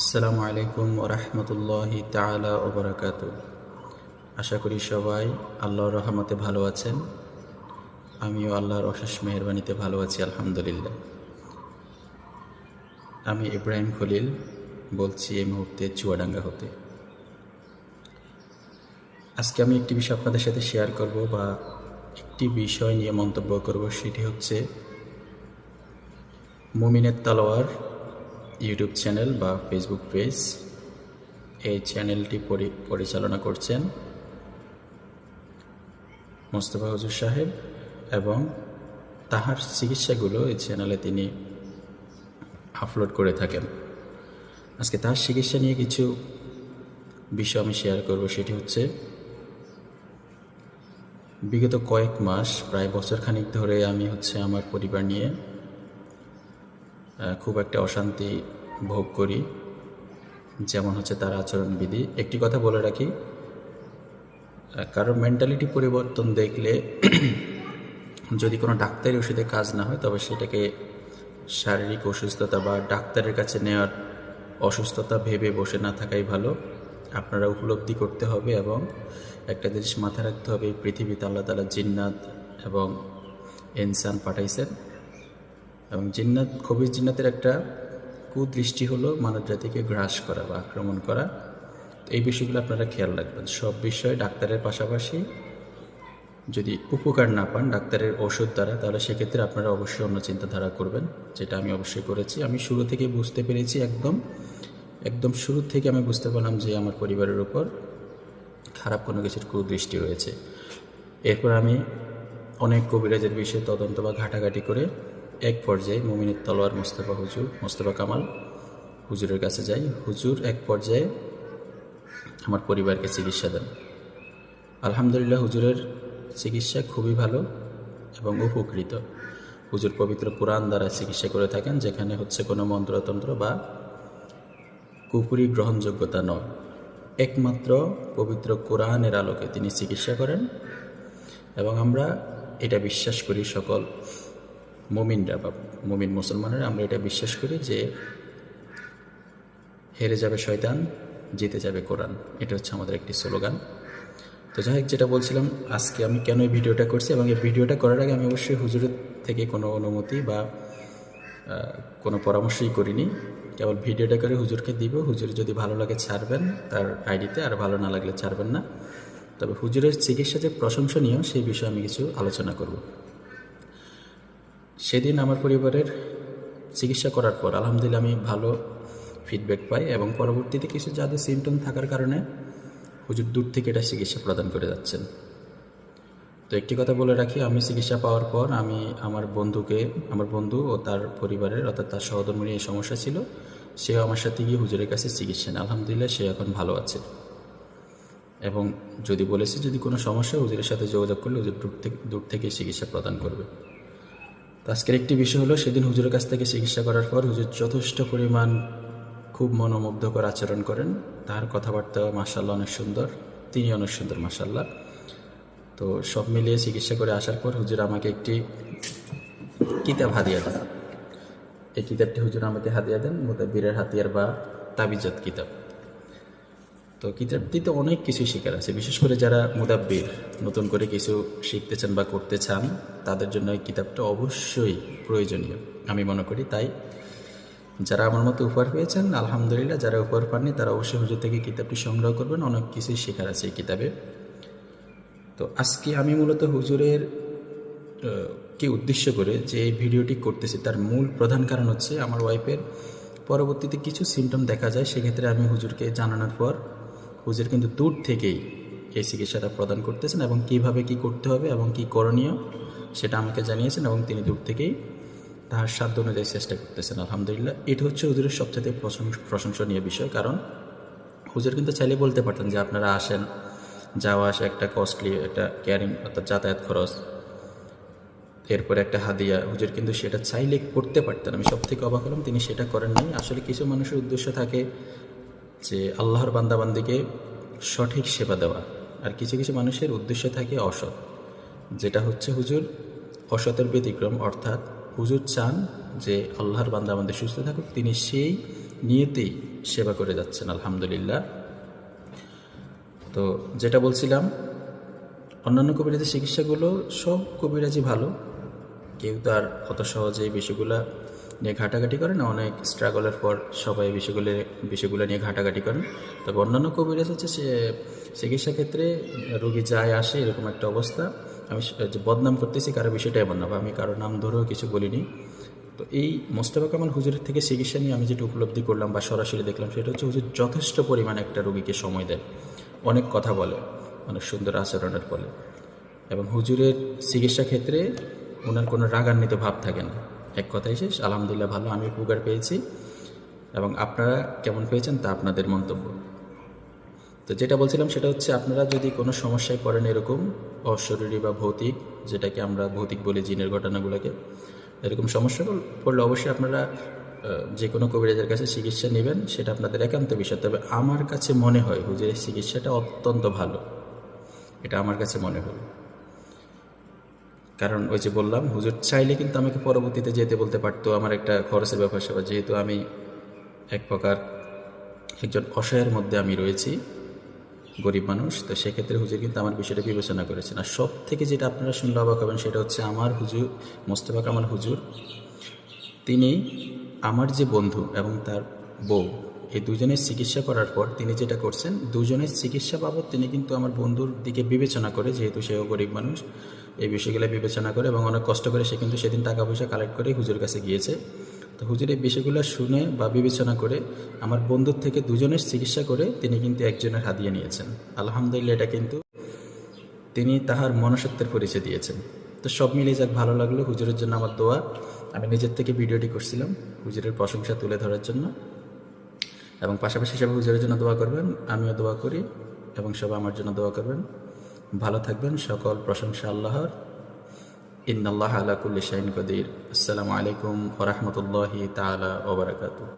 আসসালামু আলাইকুম ওরহমতুল্লাহি তালা ওবরাকাত আশা করি সবাই আল্লাহর রহমতে ভালো আছেন। আমিও আল্লাহর অশেষ মেহরবানিতে ভালো আছি, আলহামদুলিল্লাহ। আমি ইব্রাহিম খলিল বলছি এই মুহূর্তে চুয়াডাঙ্গা হতে। আজকে আমি একটি বিষয় আপনাদের সাথে শেয়ার করব বা একটি বিষয় নিয়ে মন্তব্য করব, সেটি হচ্ছে মুমিনের তালোয়ার ইউটিউব চ্যানেল বা ফেসবুক পেজ এই চ্যানেলটি পরি- পরিচালনা করছেন মোস্তফা হুজুর সাহেব এবং তাহার চিকিৎসাগুলো এই চ্যানেলে তিনি আপলোড করে থাকেন। আজকে তার চিকিৎসা নিয়ে কিছু বিষয় আমি শেয়ার করব, সেটি হচ্ছে বিগত কয়েক মাস, প্রায় বছরখানিক ধরে আমি হচ্ছে আমার পরিবার নিয়ে খুব একটা অশান্তি ভোগ করি, যেমন হচ্ছে তার আচরণবিধি। একটি কথা বলে রাখি কারোর মেন্টালিটি পরিবর্তন দেখলে যদি কোনো ডাক্তারি ওষুধে কাজ না হয়, তবে সেটাকে শারীরিক অসুস্থতা বা ডাক্তারের কাছে নেওয়ার অসুস্থতা ভেবে বসে না থাকাই ভালো। আপনারা উপলব্ধি করতে হবে এবং একটা জিনিস মাথায় রাখতে হবে পৃথিবীতে আল্লাহ তালা জিন্নাত এবং ইনসান পাঠাইছেন। এবং জিন্নাত খবির জিন্নাতের একটা কুদৃষ্টি হলো মানব জাতিকে গ্রাস করা বা আক্রমণ করা। এই বিষয়গুলো আপনারা খেয়াল রাখবেন। সব বিষয় ডাক্তারের পাশাপাশি যদি উপকার না পান ডাক্তারের ওষুধ দ্বারা, তাহলে সেক্ষেত্রে আপনারা অবশ্যই অন্য চিন্তাধারা করবেন, যেটা আমি অবশ্যই করেছি। আমি শুরু থেকে বুঝতে পেরেছি একদম একদম শুরু থেকে আমি বুঝতে পারলাম যে আমার পরিবারের উপর খারাপ কোনো কিছুর কুদৃষ্টি রয়েছে। এরপর আমি অনেক কবিরাজের বিষয়ে তদন্ত বা ঘাটাঘাটি করে এক পর্যায়ে মুমিনের তলোয়ার মোস্তফা হুজুর, মোস্তফা কামাল হুজুরের কাছে যাই। হুজুর এক পর্যায়ে আমার পরিবারকে চিকিৎসা দেন। আলহামদুলিল্লাহ, হুজুরের চিকিৎসা খুবই ভালো এবং উপকৃত। হুজুর পবিত্র কোরআন দ্বারা চিকিৎসা করে থাকেন, যেখানে হচ্ছে কোনো মন্ত্রতন্ত্র বা কুপুরি গ্রহণযোগ্যতা নয়। একমাত্র পবিত্র কোরআনের আলোকে তিনি চিকিৎসা করেন এবং আমরা এটা বিশ্বাস করি সকল মুমিনরা বা মুমিন মুসলমানেরা আমরা এটা বিশ্বাস করি যে হেরে যাবে শয়তান, জিতে যাবে কোরআন। এটা হচ্ছে আমাদের একটি স্লোগান। তো যাই হোক, যেটা বলছিলাম, আজকে আমি কেন এই ভিডিওটা করছি এবং এই ভিডিওটা করার আগে আমি অবশ্যই হুজুরের থেকে কোনো অনুমতি বা কোনো পরামর্শই করিনি। কেবল ভিডিওটা করে হুজুরকে দিব। হুজুর যদি ভালো লাগে ছাড়বেন তার আইডিতে, আর ভালো না লাগলে ছাড়বেন না। তবে হুজুরের চিকিৎসা যে প্রশংসনীয়, সেই বিষয়ে আমি কিছু আলোচনা করব। সেদিন আমার পরিবারের চিকিৎসা করার পর আলহামদুলিল্লাহ আমি ভালো ফিডব্যাক পাই এবং পরবর্তীতে কিছু যাদের সিমটম থাকার কারণে হুজুর দূর থেকে এটা চিকিৎসা প্রদান করে যাচ্ছেন। তো একটি কথা বলে রাখি, আমি চিকিৎসা পাওয়ার পর আমি আমার বন্ধুকে, আমার বন্ধু ও তার পরিবারের অর্থাৎ তার সহধর্মীর এই সমস্যা ছিল, সেও আমার সাথে গিয়ে হুজুরের কাছে চিকিৎসা নেয়। আলহামদুলিল্লাহ সে এখন ভালো আছে। এবং যদি বলেছে যদি কোনো সমস্যা, হুজুরের সাথে যোগাযোগ করলে হুজুর দূর থেকে দূর থেকে চিকিৎসা প্রদান করবে। তো আজকের একটি বিষয় হলো, সেদিন হুজুরের কাছ থেকে চিকিৎসা করার পর হুজুর যথেষ্ট পরিমাণ খুব মনোমুগ্ধকর আচরণ করেন। তার কথাবার্তা মাসাল্লাহ অনেক সুন্দর তিনি অনেক সুন্দর মাসাল্লাহ তো সব মিলিয়ে চিকিৎসা করে আসার পর হুজুর আমাকে একটি কিতাব হাদিয়া দেন। এই কিতাবটি হুজুর আমাকে হাদিয়া দেন মোতাব্বিরের হাতিয়ার বা তাবিজাত কিতাব। তো কিতাবটিতে অনেক কিছু শেখার আছে। বিশেষ করে যারা মুদাব্বির নতুন করে কিছু শিখতে চান বা করতে চান, তাদের জন্য এই কিতাবটা অবশ্যই প্রয়োজনীয়। আমি মনে করি তাই। যারা আমার মতো উপহার পেয়েছেন, আলহামদুলিল্লাহ, যারা উপহার পাননি, তারা অবশ্যই হুজুর থেকে কিতাবটি সংগ্রহ করবেন। অনেক কিছুই শেখার আছে এই কিতাবে তো আজকে আমি মূলত হুজুরের কে উদ্দেশ্য করে যে এই ভিডিওটি করতেছি, তার মূল প্রধান কারণ হচ্ছে আমার ওয়াইফের পরবর্তীতে কিছু সিমটম দেখা যায়। সেক্ষেত্রে আমি হুজুরকে জানানোর পর হুজুর কিন্তু দূর থেকেই এই চিকিৎসাটা প্রদান করতেছেন এবং কীভাবে কি করতে হবে এবং কি করণীয় সেটা আমাকে জানিয়েছেন এবং তিনি দূর থেকেই তাহার সাধ্য অনুযায়ী চেষ্টা করতেছেন। আলহামদুলিল্লাহ, এটা হচ্ছে হুজুরের সবচেয়ে প্রশংস- প্রশংসনীয় বিষয়। কারণ হুজুর কিন্তু চাইলে বলতে পারতেন যে, আপনারা আসেন, যাওয়া আসা, একটা কস্টলি একটা ক্যারিং অর্থাৎ যাতায়াত খরচ, এরপরে একটা হাদিয়া। হুজুর কিন্তু সেটা চাইলে করতে পারতেন। আমি সব থেকে অবাক হলাম, তিনি সেটা করেন নাই। আসলে কিছু মানুষের উদ্দেশ্য থাকে যে আল্লাহর বান্দাবান্দিকে সঠিক সেবা দেওয়া। আর কিছু কিছু মানুষের উদ্দেশ্য থাকে অসৎ। যেটা হচ্ছে হুজুর, অসতের ব্যতিক্রম, অর্থাৎ হুজুর চান যে আল্লাহর বান্দা আমাদের সুস্থ থাকুক, তিনি সেই নিয়েতেই সেবা করে যাচ্ছেন, আলহামদুলিল্লাহ। তো যেটা বলছিলাম, অন্যান্য কবিরাজি চিকিৎসাগুলো সব কবিরাজি ভালো। কেউ তো আর অত সহজে বিষয়গুলো নিয়ে ঘাটাঘাটি করেন, অনেক স্ট্রাগলের পর সবাই বিষয়গুলো বিষয়গুলো নিয়ে ঘাটাঘাটি করেন। তবে অন্যান্য কবিরাজ হচ্ছে সে, চিকিৎসা ক্ষেত্রে রোগী যায়, আসে, এরকম একটা অবস্থা। আমি বদনাম করতেছি কারও বিষয়টা এমন না, বা আমি কারও নাম ধরেও কিছু বলিনি। তো এই মোস্তফা কামাল হুজুরের থেকে চিকিৎসা নিয়ে আমি যেটা উপলব্ধি করলাম বা সরাসরি দেখলাম, সেটা হচ্ছে হুজুর যথেষ্ট পরিমাণে একটা রোগীকে সময় দেয়। অনেক কথা বলে, অনেক সুন্দর আচরণের ফলে। এবং হুজুরের চিকিৎসা ক্ষেত্রে ওনার কোনো রাগান্বিত ভাব থাকে না। এক কথাই শেষ। আলহামদুলিল্লাহ ভালো, আমি উপকার পেয়েছি। এবং আপনারা কেমন পেয়েছেন তা আপনাদের মন্তব্য। তো যেটা বলছিলাম সেটা হচ্ছে আপনারা যদি কোনো সমস্যায় পড়েন এরকম অশরীরী বা ভৌতিক, যেটাকে আমরা ভৌতিক বলি জিনের ঘটনাগুলোকে, এরকম সমস্যা পড়লে অবশ্যই আপনারা যে কোনো কবিরাজের কাছে চিকিৎসা নেবেন, সেটা আপনাদের একান্ত বিষয়। তবে আমার কাছে মনে হয় হুজুরের চিকিৎসাটা অত্যন্ত ভালো। এটা আমার কাছে মনে হলো কারণ ওই যে বললাম, হুজুর চাইলে কিন্তু আমাকে পরবর্তীতে যেতে বলতে পারতো। আমার একটা খরচের ব্যাপার স্যাপার। যেহেতু আমি এক প্রকার একজন অসহায়ের মধ্যে আমি রয়েছি, গরিব মানুষ, তো সেক্ষেত্রে হুজুর কিন্তু আমার বিষয়টা বিবেচনা করেছেন। আর সব থেকে যেটা আপনারা শুনলে অবাক হবেন সেটা হচ্ছে আমার হুজুর, মোস্তফা কামাল হুজুর, তিনি আমার যে বন্ধু এবং তার বউ, এই দুজনের চিকিৎসা করার পর তিনি যেটা করছেন, দুজনের চিকিৎসা বাবদ তিনি কিন্তু আমার বন্ধুর দিকে বিবেচনা করে, যেহেতু সেও গরিব মানুষ এই বিষয়গুলো বিবেচনা করে এবং অনেক কষ্ট করে সে কিন্তু সেদিন টাকা পয়সা কালেক্ট করে হুজুর কাছে গিয়েছে। তো হুজুর এই বিষয়গুলো শুনে বা বিবেচনা করে আমার বন্ধুর থেকে দুজনের চিকিৎসা করে তিনি কিন্তু একজনের হাতিয়ে নিয়েছেন। আলহামদুলিল্লাহ এটা কিন্তু তিনি তাহার মনসত্বের পরিচয় দিয়েছেন। তো সব মিলিয়ে যাক ভালো লাগল হুজুরের জন্য আমার দোয়া। আমি নিজের থেকে ভিডিওটি করছিলাম হুজুরের প্রশংসা তুলে ধরার জন্য। এবং পাশাপাশি সবাই হুজুরের জন্য দোয়া করবেন, আমিও দোয়া করি এবং সবাই আমার জন্য দোয়া করবেন। ভালো থাকবেন সকল প্রশংসা আল্লাহর। ইন্নাল্লাহ আলাকুল্লি শাহিন কদির। আসসালামু আলাইকুম ওরহমতুল্লাহি তালা ওবরাকাতুহ